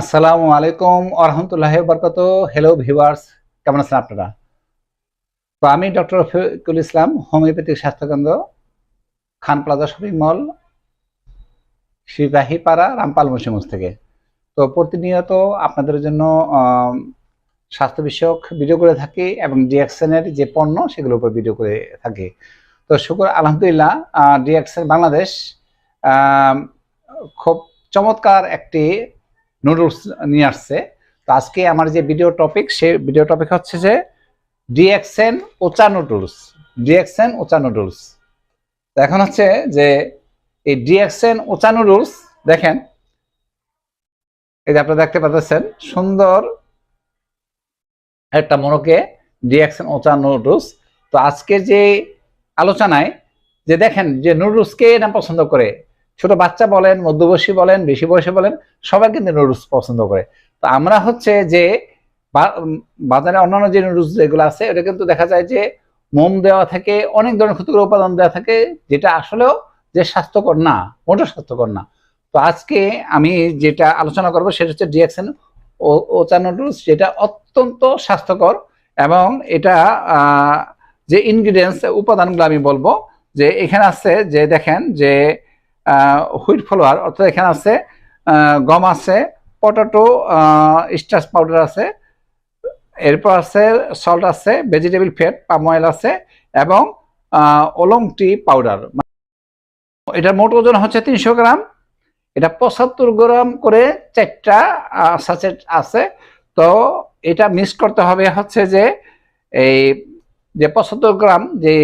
আসসালামু আলাইকুম আরহামতুল্লাহ বরকত hello viewers কেমন আছেন আপনারা? তো আমি ডক্টর রফিকুল ইসলাম, হোমিওপ্যাথিক স্বাস্থ্যকেন্দ্র, Khan plaza shopping mall, Sipahipara, Rampal মুসিমুজ থেকে। তো প্রতিনিয়ত আপনাদের জন্য স্বাস্থ্য বিষয়ক ভিডিও করে থাকি এবং ডিএক্সএনের যে পণ্য, সেগুলোর উপর ভিডিও করে থাকি। তো শুক্র, আলহামদুলিল্লাহ ডিএক্সএন বাংলাদেশ খুব চমৎকার একটি নুডলস নিয়ে আসছে। তো আজকে আমার যে ভিডিও টপিক সেই ভিডিও টপিক হচ্ছে যে DXN ocha noodles DXN ocha noodles এখন হচ্ছে যে এই ডিএক্সএন ওচা নুডলস দেখেন, এই যে আপনারা দেখতে পাচ্ছেন, সুন্দর একটা মনোকে ডিএক্সএন ওচা নুডলস তো আজকে যে আলোচনায় যে দেখেন যে নুডলসকে না পছন্দ করে ছোট বাচ্চা বলেন, মধ্যবয়সী বলেন, বেশি বয়সী বলেন, সবাই কিন্তু নুডলস পছন্দ করে। তো আমরা হচ্ছে যে বাজারে অন্যান্য যে নুডলস যেগুলো আছে, ওটা কিন্তু দেখা যায় যে মোম দেওয়া থাকে, অনেক ধরনের ক্ষতিকর উপাদান দেওয়া থাকে, যেটা আসলেও যে স্বাস্থ্যকর না, মোটেও স্বাস্থ্যকর না। তো আজকে আমি যেটা আলোচনা করব সেটা হচ্ছে ডিএক্সেন ও, ওচা নুডলস যেটা অত্যন্ত স্বাস্থ্যকর এবং এটা যে ইনগ্রিডিয়েন্টস উপাদানগুলো আমি বলব, যে এখানে আছে যে দেখেন যে হুইট ফ্লাওয়ার অর্থাৎ এখানে আছে গম আছে, পটাটো স্টার্চ পাউডার আছে, এরপর আছে সল্ট আছে, ভেজিটেবল ফ্যাট, পাম অয়েল আছে, এবং ওলং টি পাউডার। এটার মোট ওজন হচ্ছে তিনশো গ্রাম। এটা পঁচাত্তর গ্রাম করে চারটা সাচেট আছে। তো এটা মিক্স করতে হবে হচ্ছে যে, এই যে পঁচাত্তর গ্রাম, যে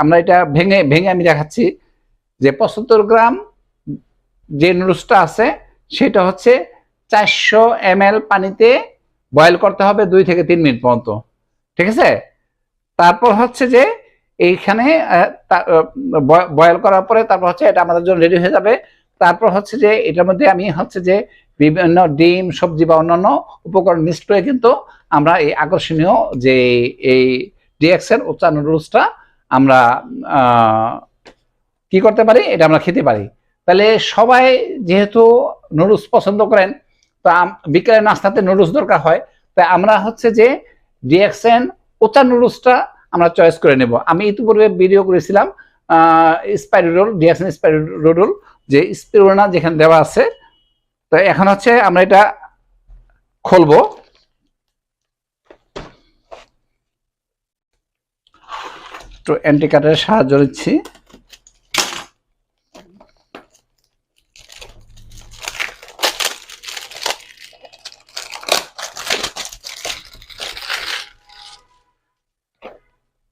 আমরা এটা ভেঙে ভেঙে আমি দেখাচ্ছি যে পঁচাত্তর গ্রাম যে নুডলসটা আছে, সেটা হচ্ছে চারশো এম পানিতে বয়েল করতে হবে দুই থেকে তিন মিনিট পর্যন্ত। ঠিক আছে? তারপর হচ্ছে যে এইখানে বয়েল করার পরে তারপর হচ্ছে এটা আমাদের জন্য রেডি হয়ে যাবে। তারপর হচ্ছে যে এটার মধ্যে আমি হচ্ছে যে বিভিন্ন ডিম, সবজি বা অন্যান্য উপকরণ মিক্সড করে কিন্তু আমরা এই আকর্ষণীয় যে এই ডিএক্সের উচ্চা নুডলসটা আমরা কি করতে পারি? এটা আমরা খেতে পারি। তাহলে সবাই যেহেতু নুডলস পছন্দ করেন, তো আম- বিকেলে নাস্তাতে নুডলস দরকার হয়। তাই আমরা হচ্ছে যে ডিএক্সএন ওচা নুডলসটা আমরা চয়েস করে নেব। আমি ইতিপূর্বে ভিডিও করেছিলাম স্পাইরোল ডিএক্সএন স্পাইরোল যে স্পিরোনা যেখানে দেওয়া আছে। তো এখন হচ্ছে আমরা এটা খুলবো। তো অ্যান্টি কাটের সাহায্য নিচ্ছি।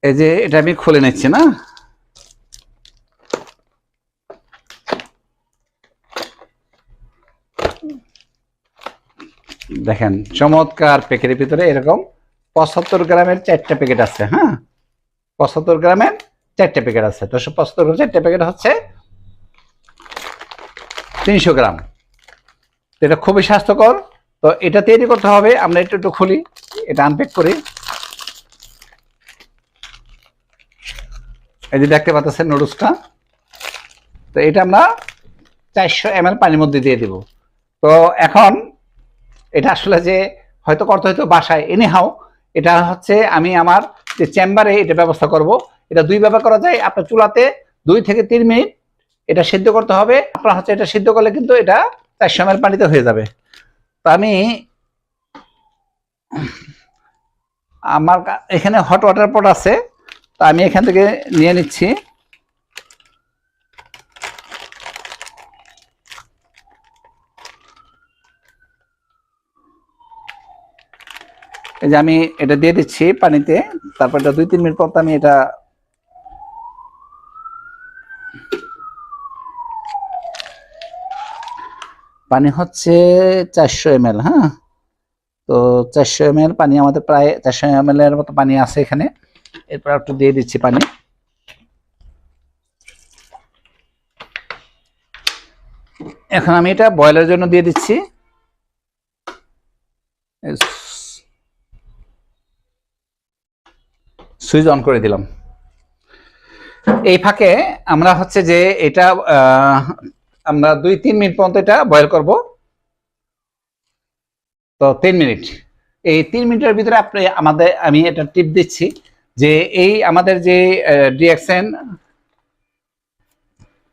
এই যে এটা আমি খুলে নিচ্ছি, না? দেখেন, চমৎকার প্যাকেটের ভিতরে এরকম পঁচাত্তর গ্রামের চারটা প্যাকেট আছে হ্যাঁ? পঁচাত্তর গ্রামের চারটে প্যাকেট আছে। তো পঁচাত্তর গ্রাম চারটে প্যাকেট হচ্ছে তিনশো গ্রাম। এটা খুবই স্বাস্থ্যকর। তো এটা তৈরি করতে হবে, আমরা একটু একটু খুলি, এটা আনপ্যাক করি। এই যে দেখতে পাচ্ছেন নুডলসটা তো এটা আমরা চারশো এম পানির মধ্যে দিয়ে দিব। তো এখন এটা আসলে যে হয়তো করতে হয়তো বাসায় এনে হাও এটা হচ্ছে আমি আমার যে চেম্বারে এটা ব্যবস্থা করব। এটা দুই ব্যবহার করা যায়, আপনার চুলাতে দুই থেকে তিন মিনিট এটা সিদ্ধ করতে হবে। আপনার হচ্ছে এটা সিদ্ধ করলে কিন্তু এটা চারশো এম পানিতে হয়ে যাবে। তো আমি আমার এখানে হট ওয়াটার পট আছে। তো আমি এখান থেকে নিয়ে নিচ্ছি। এই যে আমি এটা দিয়ে দিচ্ছি পানিতে, তারপর এটা দুই, তিন মিনিট পর আমি এটা পানি হচ্ছে চারশো এম হ্যাঁ? তো চারশো এম পানি আমাদের প্রায়, চারশো এম এর মতো পানি আছে এখানে। এরপর একটু দিয়ে দিচ্ছি পানি। এখন আমি এটা বয়লের জন্য দিয়ে দিচ্ছি। সুইচ অন করে দিলাম। এই ফাঁকে আমরা হচ্ছে যে এটা আমরা দুই তিন মিনিট পর্যন্ত এটা বয়েল করব। তো তিন মিনিট। এই তিন মিনিটের ভিতরে আপনি আমাদের, আমি এটা টিপ দিচ্ছি। যে এই আমাদের যে ডিএক্সএন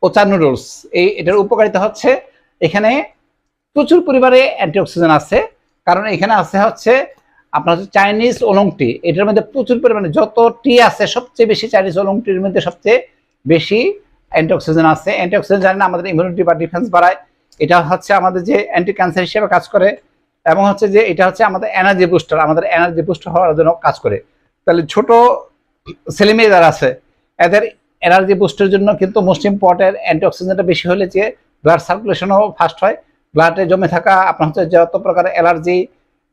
ওচা নুডলস এই এটার উপকারিতা হচ্ছে এখানে প্রচুর পরিমাণে অ্যান্টিঅক্সিডেন্ট আছে। কারণ এখানে আছে হচ্ছে আপনার হচ্ছে চাইনিজ ওলং টি এটার মধ্যে প্রচুর পরিমাণে যত টি আছে, সবচেয়ে বেশি চাইনিজ ওলং টির মধ্যে সবচেয়ে বেশি অ্যান্টিঅক্সিডেন্ট আছে। অ্যান্টিঅক্সিডেন্ট জানেন আমাদের ইমিউনিটি বা ডিফেন্স বাড়ায়। এটা হচ্ছে আমাদের যে অ্যান্টি ক্যান্সার হিসেবে কাজ করে, এবং হচ্ছে যে এটা হচ্ছে আমাদের এনার্জি বুস্টার আমাদের এনার্জি বুস্টার হওয়ার জন্য কাজ করে। তাহলে ছোট ছেলেমেয়ে যারা আছে, এদের এনার্জি বুস্টের জন্য কিন্তু মোস্ট ইম্পর্টেন্ট অ্যান্টিঅক্সিডেন্টটা বেশি হলে যে ব্লাড সার্কুলেশনও ফাস্ট হয় ব্লাডে জমে থাকা আপনার হচ্ছে যত প্রকার অ্যালার্জি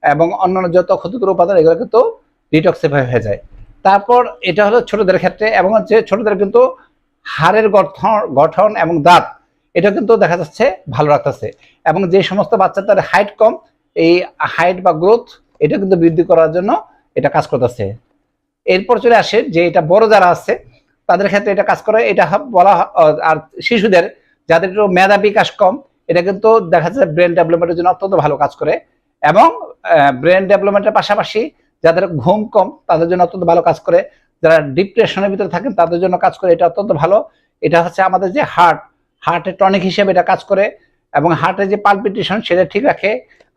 এবং অন্যান্য যত ক্ষতিকর উপাদান, এগুলো কিন্তু ডিটক্সিফাই হয়ে যায়। তারপর এটা হলো ছোটদের ক্ষেত্রে এবং হচ্ছে ছোটদের কিন্তু হাড়ের গঠন গঠন এবং দাঁত, এটা কিন্তু দেখা যাচ্ছে ভালো রাখতেছে এবং যে সমস্ত বাচ্চা বাচ্চাদের হাইট কম, এই হাইট বা গ্রোথ এটা কিন্তু বৃদ্ধি করার জন্য এটা কাজ করতেছে। এরপর চলে আসে যে এটা বড় যারা আছে, তাদের ক্ষেত্রে এটা কাজ করে, এটা বলা আর শিশুদের যাদের একটু মেধা বিকাশ কম, এটা কিন্তু দেখা যাচ্ছে ব্রেন ডেভেলপমেন্টের জন্য অত্যন্ত ভালো কাজ করে এবং ব্রেন ডেভেলপমেন্টের পাশাপাশি যাদের ঘুম কম, তাদের জন্য অত্যন্ত ভালো কাজ করে। যারা ডিপ্রেশনের ভিতরে থাকেন, তাদের জন্য কাজ করে, এটা অত্যন্ত ভালো। এটা হচ্ছে আমাদের যে হার্ট হার্টের টনিক হিসেবে এটা কাজ করে এবং হার্টের যে পালপিটেশন সেটা ঠিক রাখে।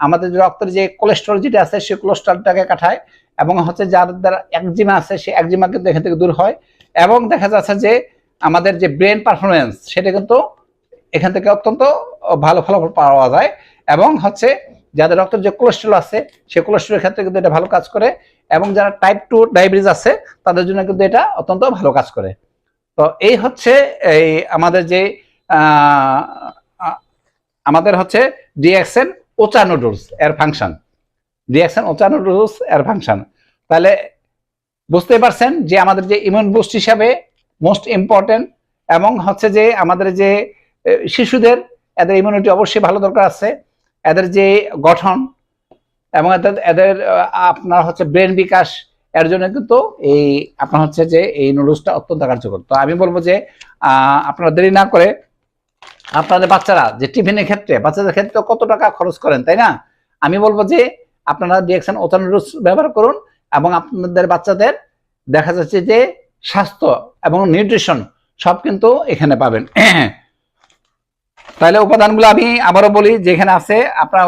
আমাদের রক্তের যে কোলেস্ট্রল যেটা আছে, সেই কোলেস্ট্রলটাকে কাটায়। এবং হচ্ছে যার দ্বারা একজিমা আছে সেই একজিমা কিন্তু এখান থেকে দূর হয়। এবং দেখা যাচ্ছে যে আমাদের যে ব্রেন পারফরমেন্স সেটা কিন্তু এখান থেকে অত্যন্ত ভালো ফলাফল পাওয়া যায়। এবং হচ্ছে যাদের রক্তের যে কোলেস্ট্রল আছে সেই কোলেস্ট্রলের ক্ষেত্রে কিন্তু এটা ভালো কাজ করে। এবং যারা টাইপ টু ডায়াবেটিস আছে, তাদের জন্য কিন্তু এটা অত্যন্ত ভালো কাজ করে। তো এই হচ্ছে এই আমাদের যে আমাদের হচ্ছে ডিএক্সএন ওচা নুডলস এর ফাংশন ডিএক্সএন ওচা নুডলস এর ফাংশন তাহলে বুঝতে পারছেন যে আমাদের যে ইমিউন বুস্ট হিসাবে মোস্ট ইম্পর্টেন্ট এবং হচ্ছে যে আমাদের যে শিশুদের, এদের ইমিউনিটি অবশ্যই ভালো দরকার আছে। এদের যে গঠন এবং এদের এদের আপনার হচ্ছে ব্রেন বিকাশ, এর জন্য কিন্তু এই আপনার হচ্ছে যে এই নুডলসটা অত্যন্ত কার্যকর। তো আমি বলব যে আপনারা দেরি না করে আপনাদের বাচ্চারা যে টিফিনের ক্ষেত্রে, বাচ্চাদের ক্ষেত্রে কত টাকা খরচ করেন, তাই না? আমি বলব যে আপনারা ডিএকশন ওতা নুডলস ব্যবহার করুন এবং আপনাদের বাচ্চাদের দেখা যাচ্ছে যে স্বাস্থ্য এবং নিউট্রিশন সব কিন্তু এখানে পাবেন। তাহলে উপাদানগুলো আমি আবারও বলি, যেখানে আছে আপনার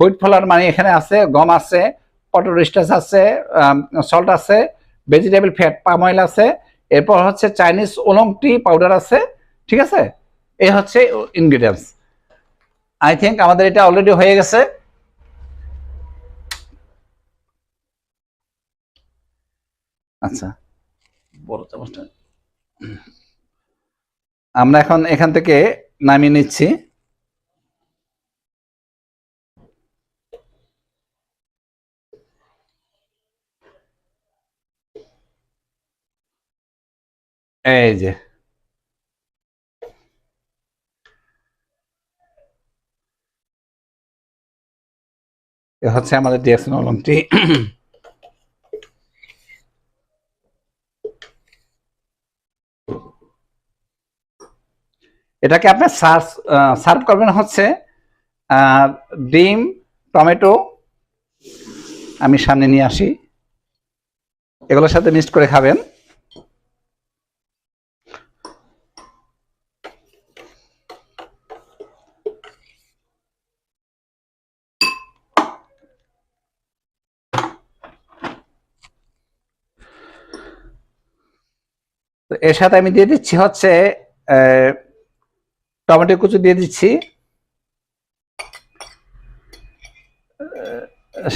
হুইট ফলার মানে এখানে আছে, গম আছে, পটোরিস্টাস আছে সল্ট আছে, ভেজিটেবল ফ্যাট, পাম অয়েল আছে, এরপর হচ্ছে চাইনিজ ওলং টি পাউডার আছে, ঠিক আছে? এই হচ্ছে ইনগ্রিডিয়েন্টস। আই থিঙ্ক আমাদের এটা অলরেডি হয়ে গেছে। আচ্ছা। বড় চামচটা। আমরা এখন এখান থেকে নামিয়ে নিচ্ছি। এই যে। হচ্ছে আমাদের ডিএক্সএন অলংটি এটাকে আপনি সার্ভ সার্ভ করবেন হচ্ছে ডিম, টমেটো, আমি সামনে নিয়ে আসি। এগুলোর সাথে মিক্সড করে খাবেন। তো এর সাথে আমি দিয়ে দিচ্ছি হচ্ছে টমেটো কুচু দিয়ে দিচ্ছি।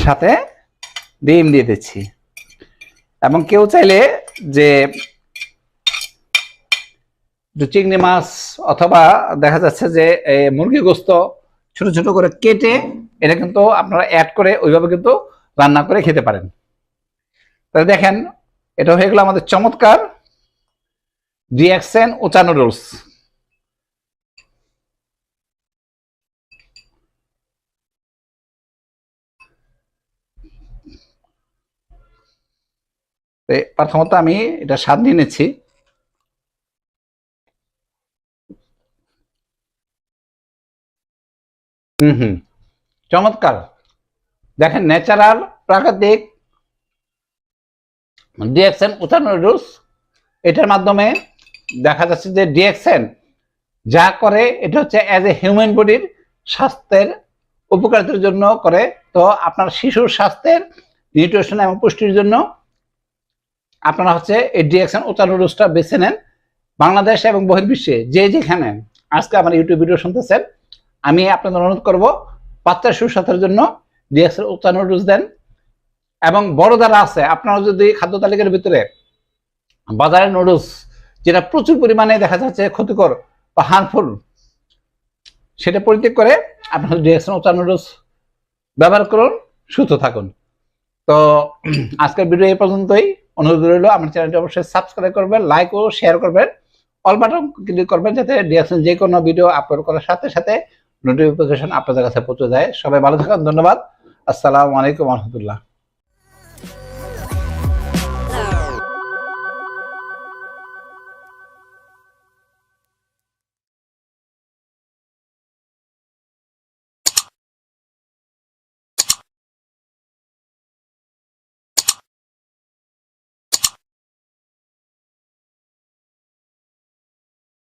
সাথে ডিম দিয়ে দিচ্ছি। এবং কেউ চাইলে যে চিংড়ি মাছ অথবা দেখা যাচ্ছে যে মুরগি গোস্ত ছোট ছোট করে কেটে এটা কিন্তু আপনারা অ্যাড করে ওইভাবে কিন্তু রান্না করে খেতে পারেন। তাহলে দেখেন, এটা হয়ে গেল আমাদের চমৎকার ডিএক্সেন ওচা নুডলস প্রথমত আমি এটা স্বাদ নিয়ে নিচ্ছি। হুম চমৎকার। দেখেন ন্যাচারাল, প্রাকৃতিক ডিএক্সেন উচা নুডলস। এটার মাধ্যমে দেখা যাচ্ছে যে ডিএক্সেন যা করে, এটা হচ্ছে অ্যাজ এ হিউম্যান বডির স্বাস্থ্যের উপকারিতার জন্য করে। তো আপনার শিশুর স্বাস্থ্যের নিউট্রিশন এবং পুষ্টির জন্য আপনারা হচ্ছে এই ডিএক্সেন উচা নুডলসটা বেছে নেন বাংলাদেশ এবং বহির্বিশ্বে, যে যেখানে। আজকে আমার ইউটিউব ভিডিও শুনতেছেন, আমি আপনাদের অনুরোধ করব বাচ্চার সুস্বাস্থ্যের জন্য ডিএক্সের উচা নুডলস দেন। এবং বড় যারা আছে, আপনারা যদি খাদ্য তালিকার ভিতরে বাজারের নুডলস যেটা প্রচুর পরিমাণে দেখা যাচ্ছে ক্ষতিকর বা হার্মফুল সেটা পরিত্যাগ করে আপনার ডিএক্সন উচা নুডলস ব্যবহার করুন, সুস্থ থাকুন। তো, আজকের ভিডিও এই পর্যন্তই। অনুরোধ রইল, আমার চ্যানেলটি অবশ্যই সাবস্ক্রাইব করবেন লাইক ও শেয়ার করবেন। অল বাটন ক্লিক করবেন যাতে ডিএসএন যে কোনো ভিডিও আপলোড করার সাথে সাথে নোটিফিকেশন আপনাদের কাছে পৌঁছে যায়। সবাই ভালো থাকুন, ধন্যবাদ। আসসালামু আলাইকুম রহমতুল্লাহ।